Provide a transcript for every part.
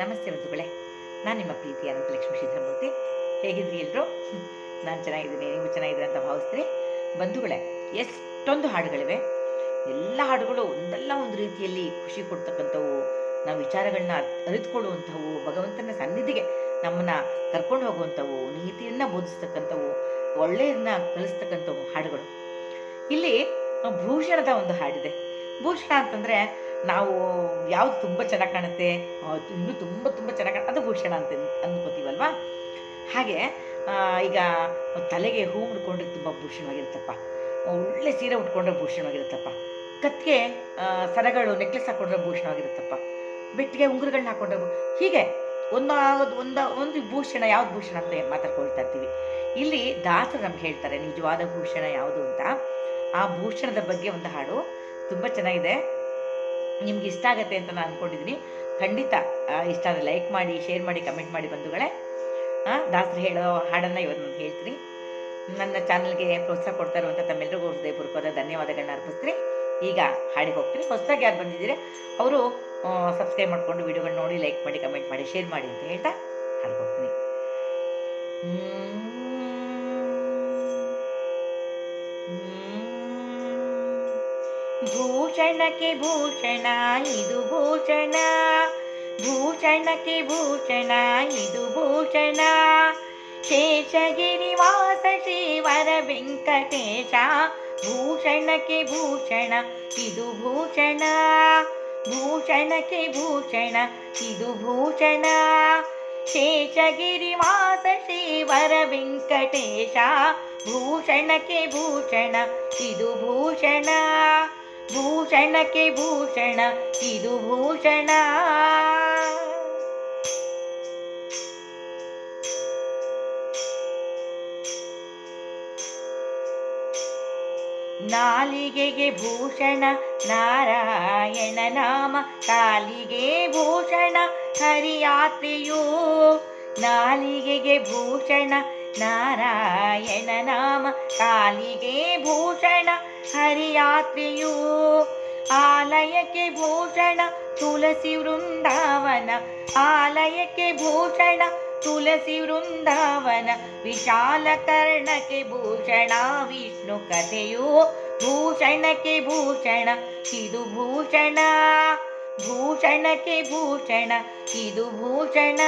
ನಮಸ್ತೆ ಬಂಧುಗಳೇ. ನಾನು ನಿಮ್ಮ ಪ್ರೀತಿ ಅನಂತಲಕ್ಷ್ಮಿ ಸಿದ್ಧಮೂರ್ತಿ ಹೇಗಿದ್ರಿ ಎಲ್ಲರೂ ನಾನು ಚೆನ್ನಾಗಿದ್ದೀನಿ. ನೀವು ಚೆನ್ನಾಗಿದ್ದೀರಿ ಅಂತ ಭಾವಿಸ್ತೀನಿ ಬಂಧುಗಳೇ, ಎಷ್ಟೊಂದು ಹಾಡುಗಳಿವೆ. ಎಲ್ಲ ಹಾಡುಗಳು ಒಂದಲ್ಲ ಒಂದು ರೀತಿಯಲ್ಲಿ ಖುಷಿ ಕೊಡ್ತಕ್ಕಂಥವು, ನಾವು ವಿಚಾರಗಳನ್ನ ಅರಿತುಕೊಳ್ಳುವಂಥವು, ಭಗವಂತನ ಸನ್ನಿಧಿಗೆ ನಮ್ಮನ್ನ ಕರ್ಕೊಂಡು ಹೋಗುವಂಥವು, ನೀತಿಯನ್ನ ಬೋಧಿಸ್ತಕ್ಕಂಥವು, ಒಳ್ಳೆಯದನ್ನ ಕಲಿಸ್ತಕ್ಕಂಥವು ಹಾಡುಗಳು. ಇಲ್ಲಿ ಭೂಷಣದ ಒಂದು ಹಾಡಿದೆ. ಭೂಷಣ ಅಂತಂದ್ರೆ ನಾವು ಯಾವ್ದು ತುಂಬ ಚೆನ್ನಾಗಿ ಕಾಣುತ್ತೆ? ಇನ್ನೂ ತುಂಬ ತುಂಬ ಚೆನ್ನಾಗಿ ಅದು ಭೂಷಣ ಅಂತ ಅಂದ್ಕೋತೀವಲ್ವಾ? ಹಾಗೆ ಈಗ ತಲೆಗೆ ಹೂ ಉಡ್ಕೊಂಡ್ರೆ ತುಂಬ ಭೂಷಣವಾಗಿರುತ್ತಪ್ಪ. ಒಳ್ಳೆ ಸೀರೆ ಉಟ್ಕೊಂಡ್ರೆ ಭೂಷಣವಾಗಿರುತ್ತಪ್ಪ. ಕತ್ತಿಗೆ ಸರಗಳು, ನೆಕ್ಲೆಸ್ ಹಾಕೊಂಡ್ರೆ ಭೂಷಣವಾಗಿರುತ್ತಪ್ಪ. ಬೆಟ್ಟಿಗೆ ಉಂಗುರಗಳನ್ನ ಹಾಕೊಂಡ್ರೆ ಹೀಗೆ ಒಂದು ಒಂದು ಒಂದು ಭೂಷಣ ಯಾವ್ದು ಭೂಷಣ ಅಂತ ಮಾತಾಡ್ಕೊಳ್ತಾ ಇರ್ತೀವಿ. ಇಲ್ಲಿ ದಾಸರು ನಮ್ಗೆ ಹೇಳ್ತಾರೆ, ನಿಜವಾದ ಭೂಷಣ ಯಾವುದು ಅಂತ. ಆ ಭೂಷಣದ ಬಗ್ಗೆ ಒಂದು ಹಾಡು. ತುಂಬ ಚೆನ್ನಾಗಿದೆ. ನಿಮ್ಗೆ ಇಷ್ಟ ಆಗುತ್ತೆ ಅಂತ ನಾನು ಅಂದ್ಕೊಂಡಿದ್ದೀನಿ ಖಂಡಿತ ಇಷ್ಟ ಆದರೆ ಲೈಕ್ ಮಾಡಿ ಶೇರ್ ಮಾಡಿ ಕಮೆಂಟ್ ಮಾಡಿ ಬಂಧುಗಳೇ. ದಾಸರು ಹೇಳೋ ಹಾಡನ್ನು ಇವತ್ತು ನಾನು ಹೇಳ್ತೀನಿ. ನನ್ನ ಚಾನಲ್ಗೆ ಪ್ರೋತ್ಸಾಹ ಕೊಡ್ತಾ ಇರುವಂಥ ತಮ್ಮೆಲ್ಲರಿಗೂ ಹೃದಯಪೂರ್ವಕವಾದ ಧನ್ಯವಾದಗಳನ್ನ ಅರ್ಪಿಸ್ತೀನಿ. ಈಗ ಹಾಡಿಗೆ ಹೋಗ್ತೀನಿ. ಹೊಸದಾಗಿ ಯಾರು ಬಂದಿದ್ದೀರಿ, ಅವರು ಸಬ್ಸ್ಕ್ರೈಬ್ ಮಾಡ್ಕೊಂಡು ವಿಡಿಯೋಗಳನ್ನ ನೋಡಿ ಲೈಕ್ ಮಾಡಿ ಕಮೆಂಟ್ ಮಾಡಿ ಶೇರ್ ಮಾಡಿ ಅಂತ ಹೇಳ್ತಾ ಹಾಡಿಗೆ ಹೋಗ್ತೀನಿ. ಭೂಷಣಕ್ಕೆ ಭೂಷಣ, ಇದು ಭೂಷಣ. ಭೂಷಣಕ್ಕೆ ಭೂಷಣ, ಇದು ಭೂಷಣ. ಶೇಷಗಿರಿವಾಸ ಶ್ರೀವರ ವೆಂಕಟೇಶ, ಭೂಷಣಕ್ಕೆ ಭೂಷಣ, ಇದು ಭೂಷಣ. ಭೂಷಣಕ್ಕೆ ಭೂಷಣ, ಇದು ಭೂಷಣ. ಶೇಷಗಿರಿವಾಸ ಶ್ರೀವರ ವೆಂಕಟೇಶ, ಭೂಷಣಕ್ಕೆ ಭೂಷಣ, ಇದು ಭೂಷಣ. ಭೂಷಣಕ್ಕೆ ಭೂಷಣ ಇದು ಭೂಷಣ. ನಾಲಿಗೆಗೆ ಭೂಷಣ ನಾರಾಯಣ ನಾಮ ಕಾಲಿಗೆ ಭೂಷಣ ಹರಿಯಾತ್ರೆಯೂ ನಾಲಿಗೆಗೆ ಭೂಷಣ ನಾರಾಯಣ ನಾಮ, ಕಾಲಿಗೆ ಭೂಷಣ, ಹರಿಯಾತ್ರೆಯು ಆಲಯಕ್ಕೆ ಭೂಷಣ, ತುಳಸಿ ವೃಂದಾವನ, ಆಲಯಕ್ಕೆ ಭೂಷಣ, ತುಳಸಿ ವೃಂದಾವನ, ವಿಶಾಲ ಕರ್ಣಕ್ಕೆ ಭೂಷಣ, ವಿಷ್ಣು ಕಥೆಯು ಭೂಷಣಕ್ಕೆ ಭೂಷಣ, ಇದು ಭೂಷಣ, ಭೂಷಣಕ್ಕೆ ಭೂಷಣ, ಇದು ಭೂಷಣ.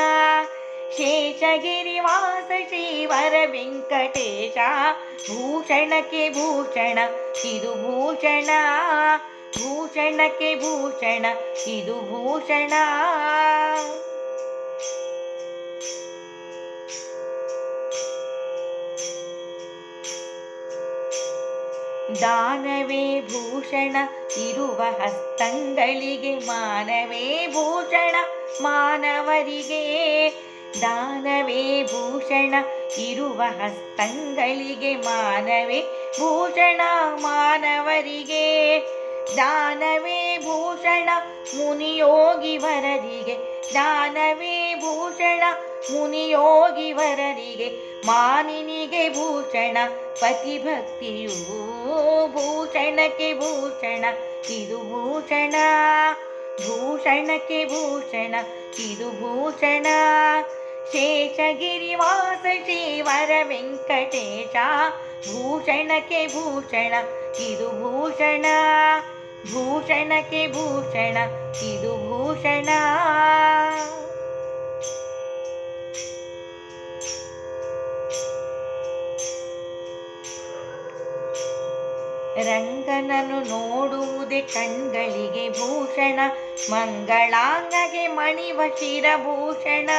ಶೇಷಗಿರಿವಾಸ ಶ್ರೀವರ ವೆಂಕಟೇಶ, ಭೂಷಣಕ್ಕೆ ಭೂಷಣ, ಇದು ಭೂಷಣ, ಭೂಷಣಕ್ಕೆ ಭೂಷಣ, ಇದು ಭೂಷಣ. ದಾನವೇ ಭೂಷಣ, ಇರುವ ಹಸ್ತಂಗಳಿಗೆ ಮಾನವೇ ಭೂಷಣ, ಮಾನವರಿಗೆ ದಾನವೇ ಭೂಷಣ, ಇರುವ ಹಸ್ತಂಗಳಿಗೆ ಮಾನವೇ ಭೂಷಣ ಮಾನವರಿಗೆ. ದಾನವೇ ಭೂಷಣ ಮುನಿಯೋಗಿ ವರರಿಗೆ. ದಾನವೇ ಭೂಷಣ ಮುನಿಯೋಗಿ ವರರಿಗೆ. ಮಾನಿನಿಗೆ ಭೂಷಣ, ಪತಿಭಕ್ತಿಯು ಭೂಷಣಕ್ಕೆ ಭೂಷಣ, ಇದು ಭೂಷಣ. ಭೂಷಣಕ್ಕೆ ಭೂಷಣ, ಇದು ಭೂಷಣ. ಶೇಷಗಿರಿವಾಸ ಶ್ರೀವರ ವೆಂಕಟೇಶ, ಭೂಷಣಕ್ಕೆ ಭೂಷಣ, ಇದು ಭೂಷಣ, ಭೂಷಣಕ್ಕೆ ಭೂಷಣ, ಇದು ಭೂಷಣ. ರಂಗನನ್ನು ನೋಡುವುದೇ ಕಣ್ಗಳಿಗೆ ಭೂಷಣ, ಮಂಗಳಾಂಗಗೆ ಮಣಿವ ಶಿರಭೂಷಣ.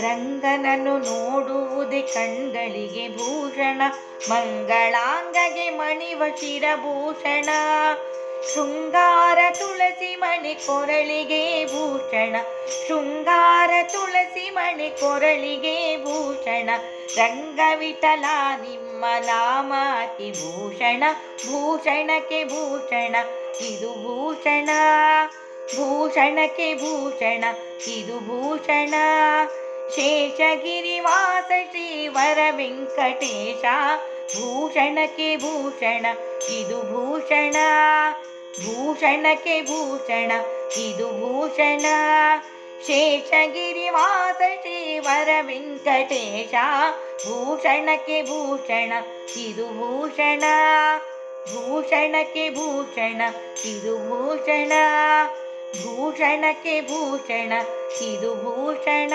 ರಂಗನನ್ನು ನೋಡುವುದೇ ಕಣ್ಗಳಿಗೆ ಭೂಷಣ, ಮಂಗಳಾಂಗಗೆ ಮಣಿವ ಶಿರಭೂಷಣ. ಶೃಂಗಾರ ತುಳಸಿ ಮಣಿ ಕೊರಳಿಗೆ ಭೂಷಣ, ಶೃಂಗಾರ ತುಳಸಿ ಮಣಿ ಕೊರಳಿಗೆ ಭೂಷಣ. ರಂಗವಿಠಲ ನಿಮ್ಮ ನಾಮಾತಿ ಭೂಷಣ, ಭೂಷಣಕ್ಕೆ ಭೂಷಣ, ಇದು ಭೂಷಣ, ಭೂಷಣಕ್ಕೆ ಭೂಷಣ, ಇದು ಭೂಷಣ. ಶೇಷಗಿರಿವಾಸ ಶ್ರೀವರ ವೆಂಕಟೇಶ, ಭೂಷಣಕ್ಕೆ ಭೂಷಣ, ಇದು ಭೂಷಣ. ಭೂಷಣಕ್ಕೆ ಭೂಷಣ, ಇದು ಭೂಷಣ. ಶೇಷಗಿರಿವಾಸ ಶ್ರೀವರ ವೆಂಕಟೇಶ, ಭೂಷಣಕ್ಕೆ ಭೂಷಣ, ಇದು ಭೂಷಣ. ಭೂಷಣಕ್ಕೆ ಭೂಷಣ, ಇದು ಭೂಷಣ. ಭೂಷಣಕ್ಕೆ ಭೂಷಣ, ಇದು ಭೂಷಣ.